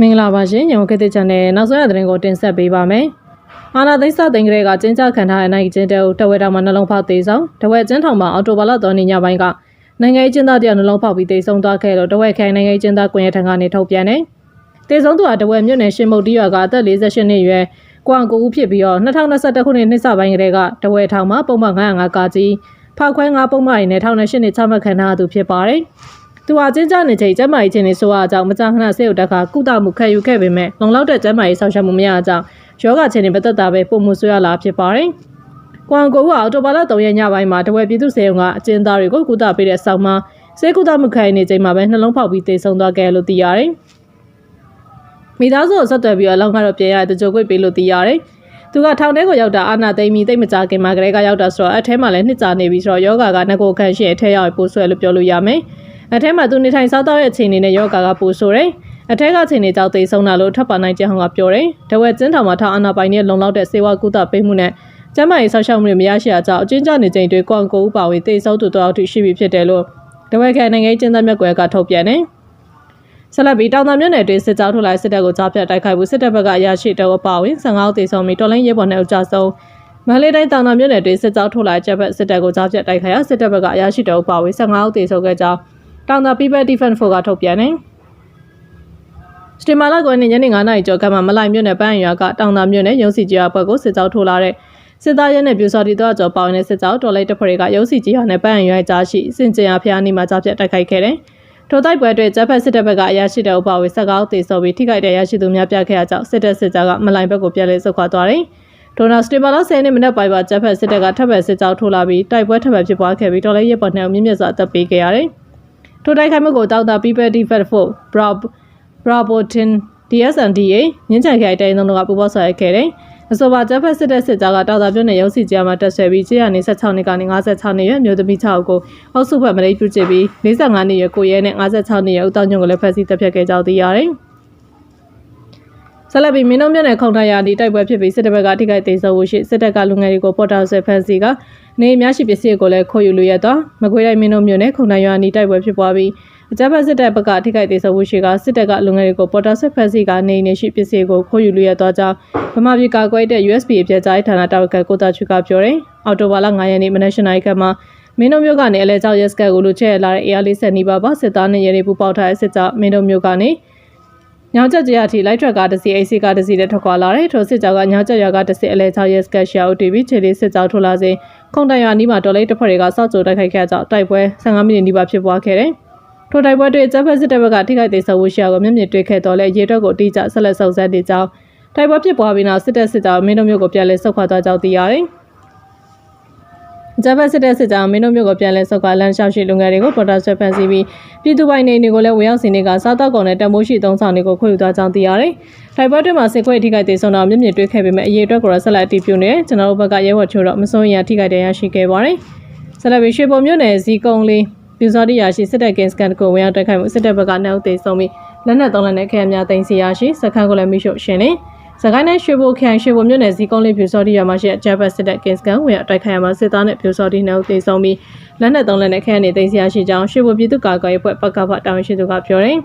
မင်္ဂလာပါရှင်ညောင်ခေတ်သစ် channel နောက်ဆုံးရသတင်းကိုတင်ဆက်ပေးပါမယ်။အာနာသိန်းစသိန်းကလေးကကျင်းချခံထားတဲ့နိုင်ကျင်းတဲကိုတဝဲတောင်မှာနှလုံးဖောက်သေးဆုံးတဝဲကျင်းထောင်မှာအော်တိုဘာလတော်နေညပိုင်းကနိုင်ငံရေးကျင်းသားတယောက်နှလုံးဖောက်ပြီးတေဆုံးသွားခဲ့လို့တဝဲခိုင်နိုင်ငံရေးကျင်းသားကွန်ရက်ထံကနေထုတ်ပြန်တယ်။တေဆုံးသူဟာတဝဲမြို့နယ်ရှင်မုတ်တီရွာကအသက်48နှစ်အရွယ်ကွမ်ကိုဦးဖြစ်ပြီးတော့2021ခုနှစ်နှစ်စပိုင်းကတည်းကတဝဲထောင်မှာပုံမှန်905ကကြီးဖောက်ခွဲ9ပုံမှန်ရင်းနဲ့2008နှစ်ချမှတ်ခံထားသူဖြစ်ပါတယ်။ သူဟာကျင်းကျနေချိန်ကျမ်းမာရေးခြင်းတွေဆိုရအကြောင်းမကြာခဏဆေးရုံတက်ကကုသမှုခံယူခဲ့ပေမဲ့လုံလောက်တဲ့ကျမ်းမာရေးဆောင်ရွက်မှုမရအကြောင်းယောဂခြင်းတွေမသက်သာပဲပုံမှုဆွရလာဖြစ်ပါတယ်။ကွမ်ကိုကအော်တိုဘာလ3ရက်ညပိုင်းမှာတဝဲပြည်သူဆေးရုံကအကျဉ်းသားတွေကိုကုသပေးတဲ့ဆောင်းမှာဆေးကုသမှုခံယူနေချိန်မှာပဲနှလုံးဖောက်ပြီးတေဆုံးသွားခဲ့လို့သိရတယ်။မိသားစုကိုဆက်သွယ်ပြီးတော့လောက်ကတော့ပြန်ရတဲ့ကြိုကွေ့ပေးလို့သိရတယ်။သူကထောင်ထဲကိုရောက်တာအာနာသိမ့်ပြီးတိတ်မကြခင်မှာကလေးကရောက်တာဆိုတော့အထဲမှာလည်းနှစ်ကြာနေပြီဆိုတော့ယောဂကငကိုခန့်ရှိအထဲရောက်ပို့ဆွဲလို့ပြောလို့ရမယ်။ အထဲမှာသူနေထိုင်စားသောက်ရဲ့အခြေအနေနဲ့ယောဂကပို့ဆိုတယ်။အထက်ကအခြေအနေကြောင့်သိဆုံးတာလို့ထပ်ပါနိုင်ကြအောင်ကပြောတယ်။တဝက်ကျင်းထောင်မှာထောင်အာနာပိုင်နဲ့လုံလောက်တဲ့စေဝါကုသပေးမှုနဲ့ကျန်းမာရေးဆောက်ရှောက်မှုတွေမရရှိအကြောင်းအကျဉ်းချနေချိန်တွေကွန်ကိုဦးပါဝင်သိဆုံးသူတို့အောက်ထိရှိပြီဖြစ်တယ်လို့တဝက်ခိုင်နိုင်ငံရေးကျင်းသားမြတ်ကွယ်ကထုတ်ပြန်တယ်။ဆက်လက်ပြီးတောင်တမြို့နယ်တွင်စစ်ကြောထုတ်လိုက်စစ်တပ်ကိုကြားပြတ်တိုက်ခိုက်မှုစစ်တပ်ဘက်ကအရာရှိတောအပါဝင်15ဦးသေဆုံးပြီးတော်လိုင်းရဲဘော်နဲ့အကြဆုံးမန္တလေးတိုင်းတောင်တမြို့နယ်တွင်စစ်ကြောထုတ်လိုက်ချက်ဖက်စစ်တပ်ကိုကြားပြတ်တိုက်ခိုက်ရာစစ်တပ်ဘက်ကအရာရှိတောအပါဝင်15ဦးသေဆုံးခဲ့ကြောင်း တောင်တ People Defense Force ကထုတ်ပြန်တယ်။စတီမာလာကွန်နဲ့ညနေ9:00နာရီကျော်ကမှမလိုက်မြို့နယ်ပန်းရွာကတောင်တမြို့နယ်ရုံးစီကြီးအဘက်ကိုစစ်ကြောထုတ်လာတဲ့စစ်သားရဲနဲ့ပြူစော်တီတော့ကျော်ပေါင်းတဲ့စစ်ကြောတော်လိုက်တပ်ဖွဲ့တွေကရုံးစီကြီးဟာနဲ့ပန်းရွာကြားရှိစင်ကြံဖျားနီမှာကြားပြတ်တိုက်ခိုက်ခဲ့တယ်။ထိုတိုက်ပွဲအတွက်ဂျပန်စစ်တပ်ဘက်ကအရာရှိတဲ့ဥပဝေစကောက်တေဆော်ပြီးထိခိုက်တဲ့ရရှိသူများပြခဲ့ရကြောင်းစစ်တပ်စစ်ကြောကမလိုင်ဘက်ကိုပြန်လည်ဆုတ်ခွာသွားတယ်။ဒေါ်နယ်စတီမာလာဆယ်နှစ်မိနစ်ပိုင်းမှာဂျပန်စစ်တပ်ကထပ်မံစစ်ကြောထိုးလာပြီးတိုက်ပွဲထပ်မံဖြစ်ပွားခဲ့ပြီးတော်လည်းရပေါ်နှံမြင့်မြတ်စွာအသက်ပေးခဲ့ရတယ်။ ထိုတိုက်ခိုက်မှုကိုတောက်တာ People Defense Force Bravo Bravo Tin DSNDA မြင်းချန်ခိုင်တိုင်းသုံးတို့ကပူးပေါင်းဆောင်ရွက်ခဲ့တယ်။အဆိုပါဂျပန်စစ်တပ်စစ်ကြောကတောက်တာပြုတ်နဲ့ရုံးစီကြားမှာတက်ဆွဲပြီး626နှစ်ကနေ56နှစ်ရွယ်မျိုးသမီး6ဦးကိုအောက်စုဖက်မလေးပြုချပြီး45နှစ်ရွယ်ကိုရဲနဲ့56နှစ်ရွယ်ဦးတောင်ညွန့်ကိုလည်းဖက်စီတပ်ဖြတ်ခဲ့ကြောင်းသိရတယ်။ဆက်လက်ပြီးမင်းတို့မြို့နယ်ခုံထရာဒီတိုက်ပွဲဖြစ်ပြီးစစ်တပ်ဘက်ကထိခိုက်သေးဆုံးရှိစစ်တပ်ကလူငယ်တွေကိုပေါ်တာဆွဲဖမ်းဆီးက နေအများရှိပစ္စည်းကိုလည်းခေါ်ယူလို့ရတော့မကွေးတိုင်းမင်းတို့မြို့နယ်ခုံထရာဒီတိုက်ပွဲဖြစ်ပွားပြီးအကြမ်းဖက်စစ်တပ်ဘက်ကထိခိုက်သေးဆုံးရှိကစစ်တပ်ကလူငယ်တွေကိုပေါ်တာဆွဲဖမ်းဆီးကနေနေရှိပစ္စည်းကိုခေါ်ယူလို့ရတော့ကြောင်းဗမာပြည်ကာကွယ်တဲ့ USB အပြည့်ကြားဌာနတာဝန်ခံကိုတာချူကပြောတယ်အော်တိုဘာလ9ရက်နေ့မနက်၈နာရီခန့်မှာမင်းတို့မြို့ကနေအလဲကျောက်ရက်စကတ်ကိုလူချဲလာတဲ့ AR40 နီးပါးပါစစ်သားနဲ့ရဲတွေပူပေါက်ထားတဲ့စစ်ကြောမင်းတို့မြို့ကနေညောင်ချက်ကြရအထိလိုက်ထရက်ကားတစ်စီး AC ကားတစ်စီးနဲ့ထွက်ခွာလာတဲ့ထိုစစ်ကြောကညောင်ချက်ရွာကတစ်စီးအလဲချောက်ရက်စကတ်ရှာဦးတီဗီခြေလေးစစ်ကြောထိုးလာစဉ် ခုံတန်ရွာနီးမှာတော်လေးတစ်ဖက်တွေကစောက်ကြိုတိုက်ခိုက်ခဲ့ကြောင်းတိုက်ပွဲ15မိနစ်နီးပါးဖြစ်ပွားခဲ့တယ်။ထိုတိုက်ပွဲတွေတပ်ဖက်စစ်တပ်ဘက်ကထိခိုက်သေးဆုံးဝရှိယာကိုမျက်မြင်တွေ့ခဲ့တော့လဲရေအတွက်ကိုအတိအကျဆက်လက်စုံစမ်းနေကြောင်းတိုက်ပွဲဖြစ်ပွားပြီးနောက်စစ်တပ်စစ်ကြောမင်းတို့မျိုးကိုပြန်လည်ဆုတ်ခွာသွားကြောင်းသိရတယ်။ ဂျပန်စစ်တပ်စစ်ကြောမင်းတို့မျိုးကိုပြန်လည်ဆုတ်ခွာလမ်းလျှောက်ရှိလူငယ်တွေကိုပေါ်တာဆွဲဖမ်းဆီးပြီးပြည်သူပိုင်နေတွေကိုလည်းဝေရောက်စီနေကစားတော့ကုန်တဲ့တမိုးရှိသုံးဆောင်တွေကိုခွင့်ယူသွားကြောင်းသိရတယ်။တိုက်ပွဲတွေမှာစစ်ခွေထိခိုက်သေးဆုံးတော့မျက်မြင်တွေ့ခဲ့ပေမဲ့အရေးအတွက်ကိုဆက်လက်အတည်ပြုနေတယ်။ကျွန်တော်တို့ဘက်ကရဲဘော်ချို့တော့မစိုးရင်ထိခိုက်တဲ့ရရှိခဲ့ပါတယ်။ဆက်လက်ပြီးရွှေပုံမြို့နယ်ဇီကုံလေးပြူစောတိရရှိစစ်တပ်ကင်းစကန်ကိုဝင်ရောက်တိုက်ခိုက်မှုစစ်တပ်ဘက်ကနှောက်သေးဆုံးပြီးလက်နက်သုံးလက်နဲ့ခဲများတင်စီရရှိစခန်းကိုလည်းမိရှုရှင်နေ စကိုင်းနဲ့ရွှေဘိုခိုင်ရွှေဘိုမြို့နယ်ဇီကုန်းလေးပြူစောတိရမှာရှိဂျပန်စစ်တပ်ကင်းစကန်ဝင်ရောက်တိုက်ခိုက်မှာစစ်သားနဲ့ပြူစောတိနှောက်သေးဆုံးပြီးလက်နက်သုံးလက်နဲ့ခဲနေတင်စီရရှိကြောင်းရွှေဘိုပြည်သူ့ကာကွယ်ရေးဖွဲ့ပကဖတာဝန်ရှိသူကပြောတယ်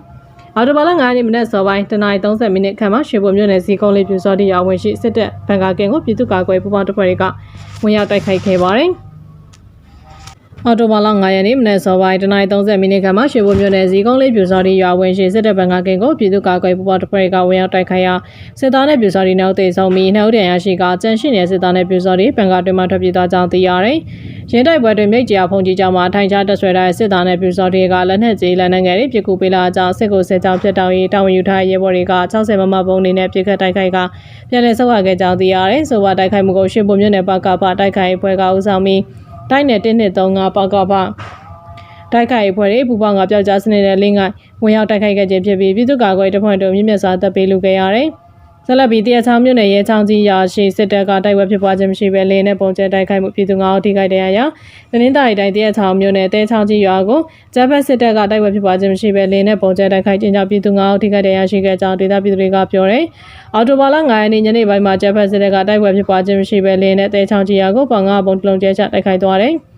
အော်တိုဘာလ9ရက်နေ့မနက်စောပိုင်းတနင်္လာ30မိနစ်ခန့်မှာရွှေဘုံမြို့နယ်စီကုန်းလေးပြူစောတိရွာဝင်ရှိစစ်တပ်ဘန်ကာကင်ကိုပြည်သူ့ကာကွယ်ပူးပေါင်းတပ်ဖွဲ့တွေကဝင်ရောက်တိုက်ခိုက်ခဲ့ပါတယ်။ အော်တိုဘာလ9ရက်နေ့မနက်စောပိုင်းတနင်္လာ30မိနစ်ခန့်မှာရွှေဘုံမြို့နယ်စီကုန်းလေးပြူစောတိရွာဝင်ရှိစစ်တပ်ဘန်ကာကင်ကိုပြည်သူ့ကာကွယ်ပူးပေါင်းတပ်ဖွဲ့တွေကဝင်ရောက်တိုက်ခိုက်ရာစစ်သားနဲ့ပြူစောတိနောက်သိဆုံးပြီးနှုတ်တရရရှိကကြန့်ရှိနေတဲ့စစ်သားနဲ့ပြူစောတိဘန်ကာတွင်မှထွက်ပြေးသွားကြောင်းသိရတယ်။ရင်းတိုက်ပွဲတွင်မြိတ်ကြာဖုန်ကြီးကျောင်းမှာထိုင်ချတက်ဆွဲထားတဲ့စစ်သားနဲ့ပြူစောတိကလက်နက်ကြီးလက်နက်ငယ်တွေပြစ်ကူပေးလာကြောင်းစစ်ကိုစစ်ကြောင်းပြတ်တောင်းရေးတာဝန်ယူထားရဲဘော်တွေက60မမပုံနေနဲ့ပြစ်ခတ်တိုက်ခိုက်ကပြန်လည်ဆုတ်ခွာခဲ့ကြောင်းသိရတယ်။ဆိုပါတိုက်ခိုက်မှုကိုရွှေဘုံမြို့နယ်ပကပတိုက်ခိုက်အဖွဲ့ကဦးဆောင်ပြီး တိုက်နယ်1နှစ်35ပကပတိုက်ခိုက်အဖွဲ့တွေပူပေါင်းကပျောက်ကြားစနစ်နဲ့လင်းကဝင်ရောက်တိုက်ခိုက်ခဲ့ခြင်းဖြစ်ပြီးပြည်သူ့ကာကွယ်တပ်ဖွဲ့တို့မြင့်မြတ်စွာတပ်ပေးလူခဲ့ရတယ်။ ဆက်လက်ပြီးတရားချောင်းမြို့နယ်ရဲချောင်းကြီးရာရှိစစ်တပ်ကတိုက်ပွဲဖြစ်ပွားခြင်းမရှိဘဲလေနဲ့ပုံကျဲတိုက်ခိုက်မှုပြည်သူ၅ဦးထိခိုက်တဲ့အရာသတင်းတိုင်းတိုင်းတရားချောင်းမြို့နယ်တဲချောင်းကြီးရွာကိုဂျပန်စစ်တပ်ကတိုက်ပွဲဖြစ်ပွားခြင်းမရှိဘဲလေနဲ့ပုံကျဲတိုက်ခိုက်ခြင်းကြောင့်ပြည်သူ၅ဦးထိခိုက်တဲ့အရာရှိခဲ့ကြောင်းဒေသပြည်သူတွေကပြောတယ်။အော်တိုဘာလ9ရက်နေ့ညနေပိုင်းမှာဂျပန်စစ်တပ်ကတိုက်ပွဲဖြစ်ပွားခြင်းမရှိဘဲလေနဲ့တဲချောင်းကြီးရွာကိုပေါင်၅ပုံတလုံးကျဲချတိုက်ခိုက်သွားတယ်။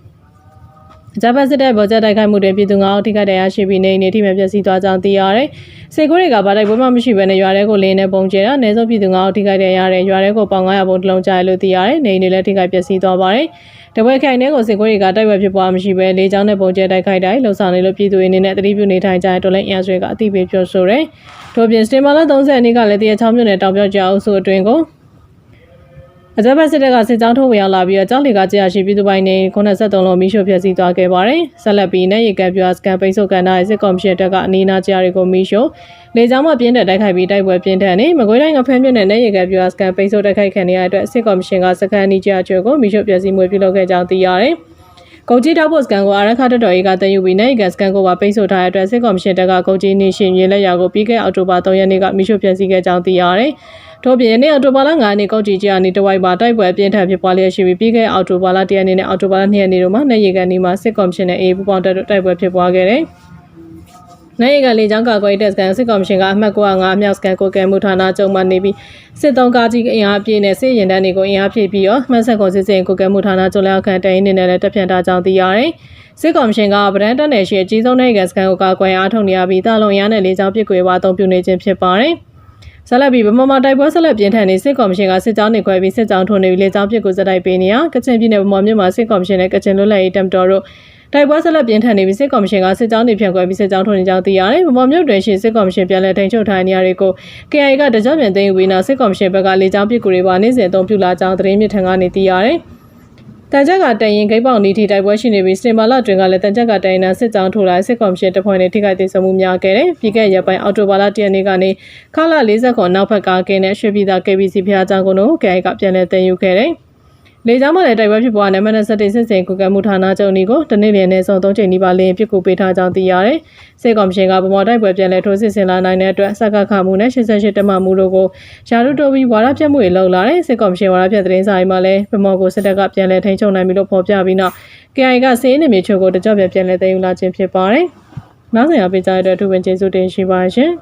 အကြမ်းဖက်စစ်တပ်ပေါ်ကျတိုက်ခိုက်မှုတွင်ပြည်သူ9ဦးထိခိုက်ဒဏ်ရာရှိပြီးနေအိမ်တွေထိမှန်ပျက်စီးသွားကြောင်းသိရတယ်။စေကိုတွေကဗာတိုက်ပွဲမှမရှိဘဲနဲ့ရွာထဲကိုလင်းနဲ့ပုံကျဲတာအနည်းဆုံးပြည်သူ9ဦးထိခိုက်ဒဏ်ရာရတယ်။ရွာထဲကိုပေါင်900ပုံတစ်လုံးကျရလို့သိရတယ်။နေအိမ်တွေလည်းထိခိုက်ပျက်စီးသွားပါတယ်။တပွဲခိုင်တဲ့ကိုစေကိုတွေကတိုက်ပွဲဖြစ်ပွားမရှိဘဲလေကြောင်းနဲ့ပုံကျဲတိုက်ခိုက်တိုင်းလှုံ့ဆော်နေလို့ပြည်သူတွေအနေနဲ့တတိပြုနေထိုင်ကြတဲ့တော်လိုင်းအင်အားစုတွေကအသိပေးပြောဆိုတယ်။ထို့ပြင်စတင်မာလာ30ရက်နေ့ကလည်းတရချောင်းမြို့နယ်တောင်ပြောက်ကြားအုပ်စုအတွင်းကို အကြမ်းဖက်စစ်တပ်ကစစ်ကြောင်းထိုးဝင်ရောက်လာပြီးတော့ကြောက်လီကကြာရှိပြည်သူပိုင်းနေ93လုံးမိရှို့ဖျက်ဆီးသွားခဲ့ပါတယ်။ဆက်လက်ပြီးနဲ့ရေကပ်ပြစကန်ပိတ်ဆို့ကန်တာရဲ့စစ်ကော်မရှင်တပ်ကအနီးအနားကြားတွေကိုမိရှို့လေကြောင်းမှပြင်းတဲ့တိုက်ခိုက်ပြီးတိုက်ပွဲပြင်းထန်နေမကွေးတိုင်းကဖမ်းပြတဲ့နဲ့ရေကပ်ပြစကန်ပိတ်ဆို့တိုက်ခိုက်ခံရတဲ့အတွက်စစ်ကော်မရှင်ကစကန်အနီးကြားကျွကိုမိရှို့ဖျက်ဆီးမှုပြုလုပ်ခဲ့ကြောင်းသိရတယ်။ကုန်ကြီးတောက်ဖို့စကန်ကိုအာရခတ်တော်ရေးကတည်ယူပြီးနိုင်ကန်စကန်ကိုပါပိတ်ဆို့ထားတဲ့အတွက်စစ်ကော်မရှင်တပ်ကကုန်ကြီးနေရှင်ရေလက်ရာကိုပြီးခဲ့အောက်တိုဘာ3ရက်နေ့ကမိရှုဖျက်ဆီးခဲ့ကြောင်းသိရတယ်။ ထို့ပြင်နေ့အောက်တိုဘာလ9ရက်နေ့ကုန်ကြီးကြီးအနေတဝိုက်မှာတိုက်ပွဲအပြင်းထန်ဖြစ်ပွားလျက်ရှိပြီးပြီးခဲ့အောက်တိုဘာလ1ရက်နေ့နဲ့အောက်တိုဘာလ2ရက်နေ့တို့မှာနိုင်ရေကန်ဒီမှာစစ်ကော်မရှင်နဲ့အေးပူပေါင်းတပ်တို့တိုက်ပွဲဖြစ်ပွားခဲ့တယ်။နိုင်ရကလေကြောင်းကာကွယ်တဲ့စကန်စစ်ကော်မရှင်ကအမှတ်905အမြောက်စကန်ကိုကဲမှုဌာနချုပ်မှနေပြီးစစ်တုံးကားကြီးအင်အားပြည့်နဲ့စစ်ရင်တန်းတွေကိုအင်အားဖြည့်ပြီးတော့မှတ်ဆက်ကုန်စစ်စင်ကိုကဲမှုဌာနချုပ်လက်အောက်ခံတိုင်နေနဲ့လည်းတက်ပြန်တာကြောင်းသိရတယ်။စစ်ကော်မရှင်ကဗရန်တက်နယ်ရှိအကြီးဆုံးနိုင်ငံစကန်ကိုကာကွယ်အားထုတ်နေရပြီးတာလုံရနဲ့လေကြောင်းပစ်ကွေဝါအသုံးပြုနေခြင်းဖြစ်ပါတယ်။ ဆက်လက်ပြီးဗမာမာတိုက်ပွဲဆက်လက်ပြင်းထန်နေစစ်ကော်မရှင်ကစစ်ကြောင်းတွေခွဲပြီးစစ်ကြောင်းထုံနေပြီးလေကြောင်းပစ်ကိုစတိုက်ပေးနေရကချင်ပြည်နယ်ဗမာမြို့မှာစစ်ကော်မရှင်နဲ့ကချင်လွတ်လပ်ရေးတမ်တော်တို့တိုက်ပွဲဆက်လက်ပြင်းထန်နေပြီးစစ်ကော်မရှင်ကစစ်ကြောင်းတွေဖြန့်ခွဲပြီးစစ်ကြောင်းထုံနေကြောင်းသိရတယ်။ဗမာမြို့တွင်ရှိစစ်ကော်မရှင်ပြန်လည်ထိန်းချုပ်ထားတဲ့နေရာတွေကို KI ကတကြပြန်သိမ်းဝေနာစစ်ကော်မရှင်ဘက်ကလေကြောင်းပစ်ကူတွေပါနေ့စဉ်အသုံးပြုလာကြောင်းသတင်းမြစ်ထံကနေသိရတယ်။ တန်ချက်ကတန်ရင်ဂိတ်ပေါင်နီတီတိုက်ပွဲရှိနေပြီးစင်မာလာတွင်ကလည်းတန်ချက်ကတန်ရင်နာစစ်ကြောင်းထိုးလာစစ်ကော်မရှင်တပ်ဖွဲ့နဲ့ထိခိုက်ဒေဆုံးမှုများခဲ့တယ်။ပြီးခဲ့ရပိုင်းအော်တိုဘာလ၁ရက်နေ့ကနေခလာ40ခွန်နောက်ဘက်ကကင်းနဲ့ရွှေပြည်သာ KBC ဖျားကြောင်းကိုတို့ KI ကပြန်လည်သိမ်းယူခဲ့တယ်။ လေကြောင်းမှလည်းတိုက်ပွဲဖြစ်ပွားနေမနက်7စစ်စင်ကုကမှုဌာနချုပ်နီကိုတနေ့လည်နဲ့ဆုံး၃ချိန်နီးပါးလင်းပြစ်ကူပေးထားကြောင်းသိရတယ်။စစ်ကော်မရှင်ကဗမာတိုက်ပွဲပြန်လည်ထိုးစစ်ဆင်လာနိုင်တဲ့အတွက်စက္ကခမှုနဲ့88တမမှုတို့ကိုယာရုတိုဘီဝါရပြတ်မှုတွေလှုပ်လာတဲ့စစ်ကော်မရှင်ဝါရပြတ်သတင်းစာတွေမှာလည်းဗမာကိုစစ်တပ်ကပြန်လည်ထိန်းချုပ်နိုင်ပြီလို့ဖော်ပြပြီးနောက် KI ကစီးနေမြေချို့ကိုတကြော့ပြန်ပြန်လည်သိမ်းယူလာခြင်းဖြစ်ပါတယ်။နောက်ဆိုင်ရာပေးကြတဲ့အတွက်အထူးပင်ကျေးဇူးတင်ရှိပါရှင်။